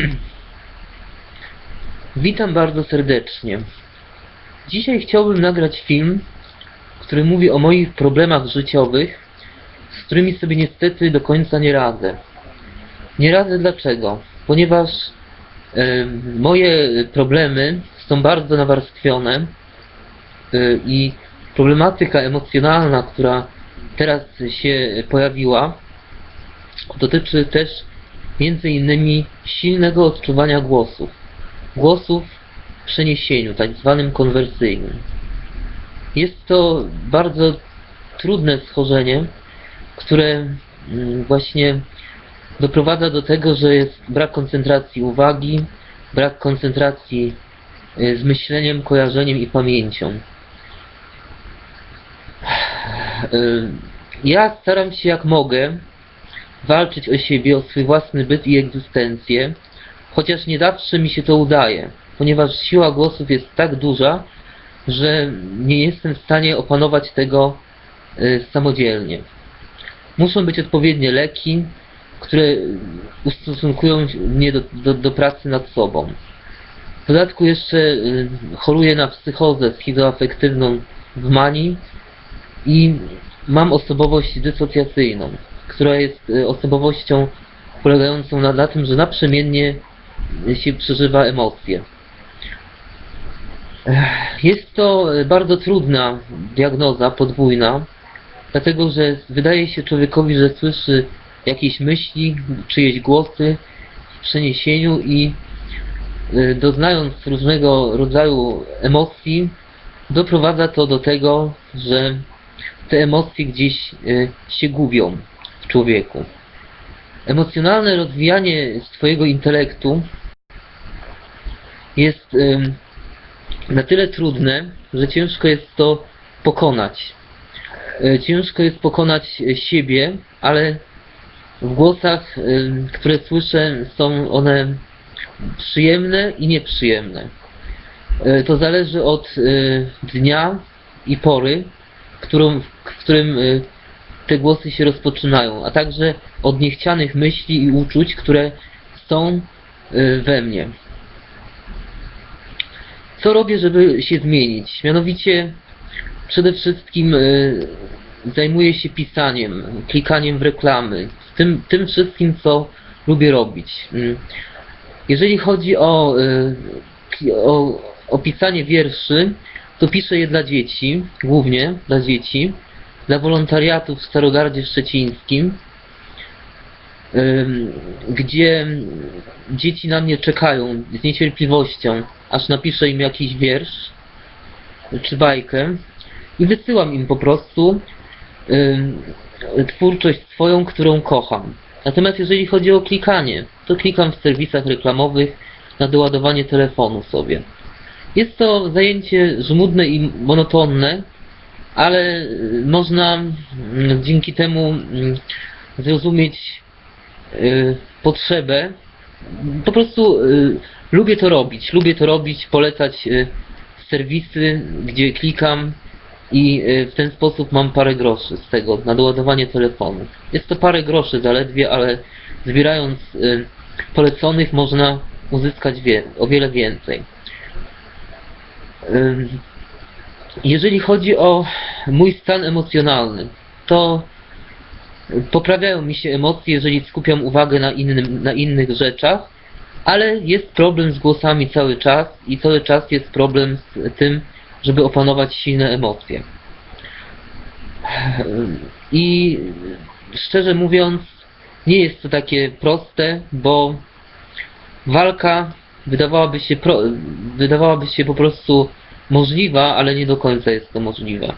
Witam bardzo serdecznie. Dzisiaj chciałbym nagrać film, który mówi o moich problemach życiowych, z którymi sobie niestety do końca nie radzę. Nie radzę dlaczego? Ponieważ e, moje problemy są bardzo nawarstwione e, i problematyka emocjonalna, która teraz się pojawiła, dotyczy też między innymi silnego odczuwania głosów. Głosów w przeniesieniu, tak zwanym konwersyjnym. Jest to bardzo trudne schorzenie, które mm, właśnie doprowadza do tego, że jest brak koncentracji uwagi, brak koncentracji y, z myśleniem, kojarzeniem i pamięcią. Y, Ja staram się jak mogę walczyć o siebie, o swój własny byt i egzystencję, chociaż nie zawsze mi się to udaje, ponieważ siła głosów jest tak duża, że nie jestem w stanie opanować tego y, samodzielnie. Muszą być odpowiednie leki, które ustosunkują mnie do, do, do pracy nad sobą. W dodatku jeszcze y, choruję na psychozę schizoafektywną w manii i mam osobowość dysocjacyjną, która jest y, osobowością polegającą na, na tym, że naprzemiennie się przeżywa emocje. Jest to y, bardzo trudna diagnoza podwójna, dlatego że wydaje się człowiekowi, że słyszy jakieś myśli, czyjeś głosy w przeniesieniu i y, doznając różnego rodzaju emocji, doprowadza to do tego, że te emocje gdzieś się gubią człowieku. Emocjonalne rozwijanie swojego intelektu jest na tyle trudne, że ciężko jest to pokonać. Y, Ciężko jest pokonać siebie, ale w głosach, które słyszę, są one przyjemne i nieprzyjemne. Y, To zależy od y, dnia i pory, w którym te głosy się rozpoczynają, a także od niechcianych myśli i uczuć, które są y, we mnie. Co robię, żeby się zmienić? Mianowicie przede wszystkim y, zajmuję się pisaniem, klikaniem w reklamy, tym, tym wszystkim, co lubię robić. Mm. Jeżeli chodzi o, y, o, o pisanie wierszy, to piszę je dla dzieci, głównie dla dzieci, dla wolontariatu w Starogardzie Szczecińskim, gdzie dzieci na mnie czekają z niecierpliwością, aż napiszę im jakiś wiersz czy bajkę i wysyłam im po prostu twórczość swoją, którą kocham. Natomiast jeżeli chodzi o klikanie, to klikam w serwisach reklamowych na doładowanie telefonu sobie. Jest to zajęcie żmudne i monotonne, ale y, można mm, dzięki temu mm, zrozumieć y, potrzebę. Po prostu y, lubię to robić, lubię to robić, polecać serwisy, gdzie klikam i w ten sposób mam parę groszy z tego na doładowanie telefonu. Jest to parę groszy zaledwie, ale zbierając poleconych można uzyskać o wiele więcej. Jeżeli chodzi o mój stan emocjonalny, to poprawiają mi się emocje, jeżeli skupiam uwagę na, innym, na innych rzeczach, ale jest problem z głosami cały czas i cały czas jest problem z tym, żeby opanować silne emocje. I szczerze mówiąc, nie jest to takie proste, bo walka wydawałaby się, pro, wydawałaby się po prostu możliwa, ale nie do końca jest to możliwe.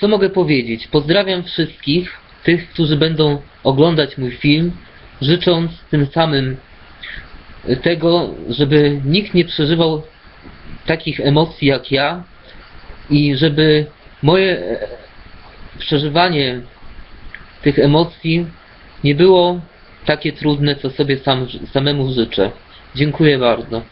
Co mogę powiedzieć? Pozdrawiam wszystkich, tych, którzy będą oglądać mój film, życząc tym samym tego, żeby nikt nie przeżywał takich emocji jak ja i żeby moje e, przeżywanie tych emocji nie było takie trudne, co sobie sam, samemu życzę. Dziękuję bardzo.